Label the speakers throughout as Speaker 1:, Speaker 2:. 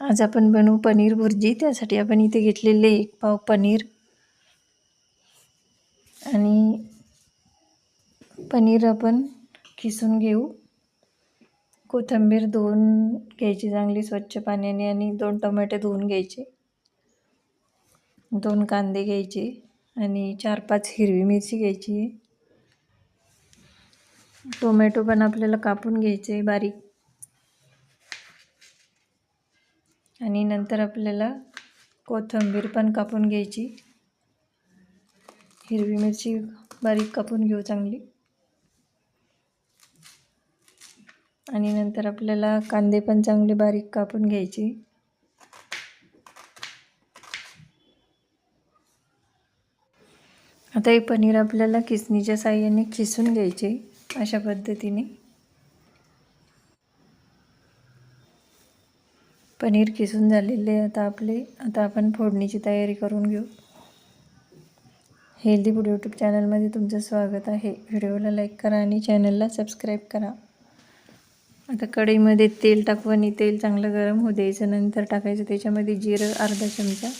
Speaker 1: आज आपण बनवू पनीर भुर्जी. त्यासाठी आपण इथे घेतलेले एक पाव पनीर. आणि पनीर आपण किसून घेऊ. कोथिंबीर धुवून घ्यायची चांगली स्वच्छ पाण्याने आणि दोन टोमॅटो धुवून घ्यायचे. दोन कांदे घ्यायचे आणि चार पाच हिरवी मिरची घ्यायची. टोमॅटो पण आपल्याला कापून घ्यायचे बारीक. आणि नंतर आपल्याला कोथिंबीर पण कापून घ्यायची. हिरवी मिरची बारीक कापून घेऊ चांगली. आणि नंतर आपल्याला कांदे पण चांगले बारीक कापून घ्यायचे. आता हे पनीर आपल्याला किसणीच्या साह्याने खिसून घ्यायचे अशा पद्धतीने. पनीर किसून झालेले आता आपले. आता आपण फोडणीची तयारी करून घेऊ. हेल्दी फूड यूट्यूब चॅनलमध्ये तुमचं स्वागत आहे. व्हिडिओला लाईक करा आणि चॅनलला सबस्क्राईब करा. आता कढईमध्ये तेल टाकू आणि तेल चांगलं गरम होऊ द्यायचं. नंतर टाकायचं त्याच्यामध्ये जिरं अर्धा चमचा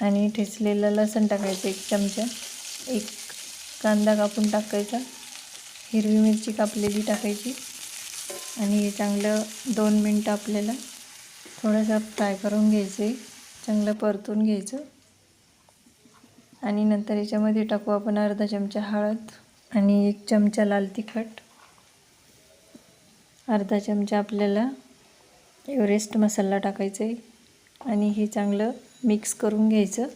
Speaker 1: आणि ठेचलेलं लसण टाकायचं एक चमचा. एक कांदा कापून टाकायचा. हिरवी मिरची कापलेली टाकायची. आणि हे चांगलं दोन मिनटं आपल्याला थोडंसं फ्राय करून घ्यायचं चांगलं परतून घ्यायचं. आणि नंतर याच्यामध्ये टाकू आपण अर्धा चमचा हळद आणि एक चमचा लाल तिखट. अर्धा चमचा आपल्याला एव्हरेस्ट मसाला टाकायचा आहे आणि हे चांगलं मिक्स करून घ्यायचं.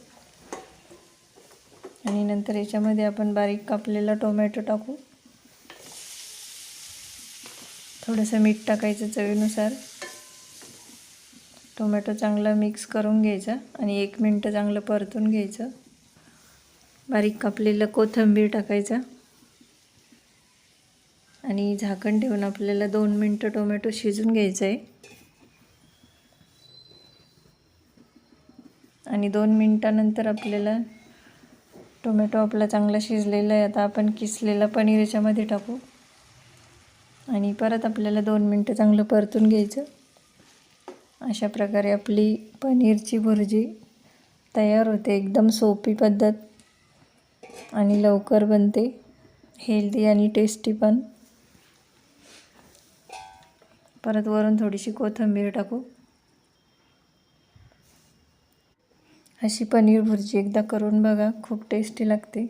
Speaker 1: आणि नंतर याच्यामध्ये आपण बारीक कापलेला टोमॅटो टाकू. थोडंसं मीठ टाकायचं चवीनुसार. टोमॅटो चांगला मिक्स करून घ्यायचा आणि एक मिनटं चांगलं परतून घ्यायचं. बारीक कापलेलं कोथिंबीर टाकायचं. आणि झाकण ठेवून आपल्याला दोन मिनटं टोमॅटो शिजून घ्यायचं आहे आणि दोन मिनटानंतर आपल्याला टोमॅटो आपला चांगला शिजलेला आहे. आता आपण किसलेला पनीर याच्यामध्ये टाकू. आणि परत आपल्याला दोन मिनटं चांगलं परतून घ्यायचं. अशा प्रकारे आपली पनीरची भुर्जी तयार होते. एकदम सोपी पद्धत आणि लवकर बनते. हेल्दी आणि टेस्टी पण. परत वरून थोडीशी कोथिंबीर टाकू. अशी पनीर भुर्जी एकदा करून बघा. खूप टेस्टी लागते.